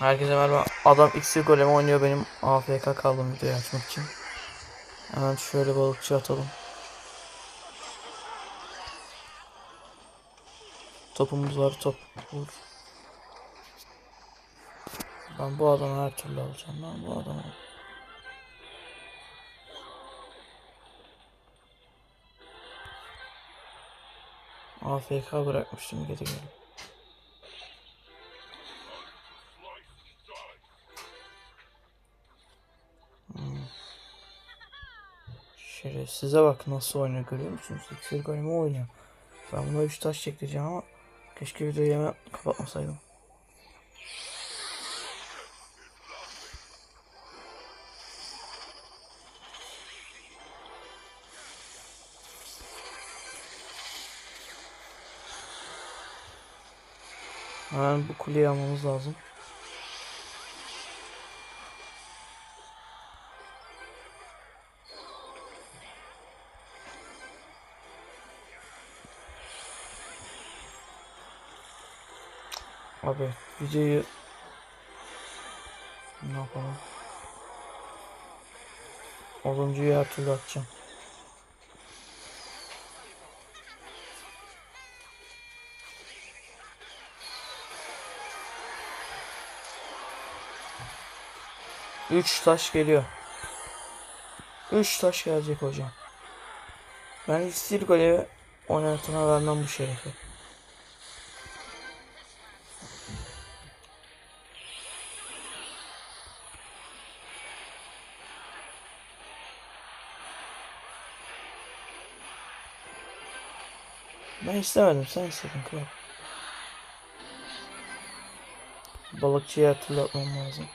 Herkese merhaba. Adam X'li golemi oynuyor benim AFK kaldım videoyu açmak için. Hemen şöyle balıkçı atalım. Topumuz var top vur. Ben bu adamı her türlü alacağım. Ben bu adamı AFK bırakmıştım geri gelip. Şerefsize bak nasıl oynuyor görüyor musunuz? İksir golemi oynuyor. Ben buna 3 taş çektireceğim ama keşke videoyu hemen kapatmasaydım. Hemen bu kuleyi almamız lazım. Abi videoyu ne yapalım? Oduncuyu her türlü atacağım. Üç taş geliyor. Üç taş gelecek hocam. Ben istil golü oynatına vermem bu şerefi. Ben istemedim sen istedin kral. Balıkçıyı hatırlatmam lazım.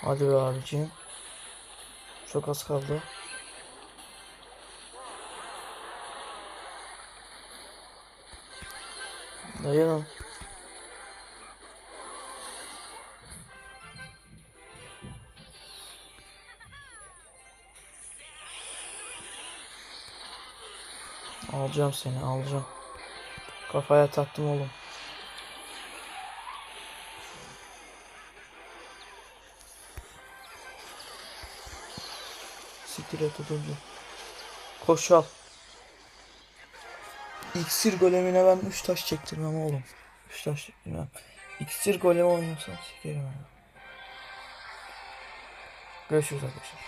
Hadi be abiciğim. Çok az kaldı. Dayanın. Alacağım seni alacağım. Kafaya taktım oğlum. Siktir et ödüldü. Koş al. İksir golemine ben 3 taş çektirmem oğlum. 3 taş çektirmem. İksir golemi oynuyorsan sikerim ben. Görüşürüz arkadaşlar.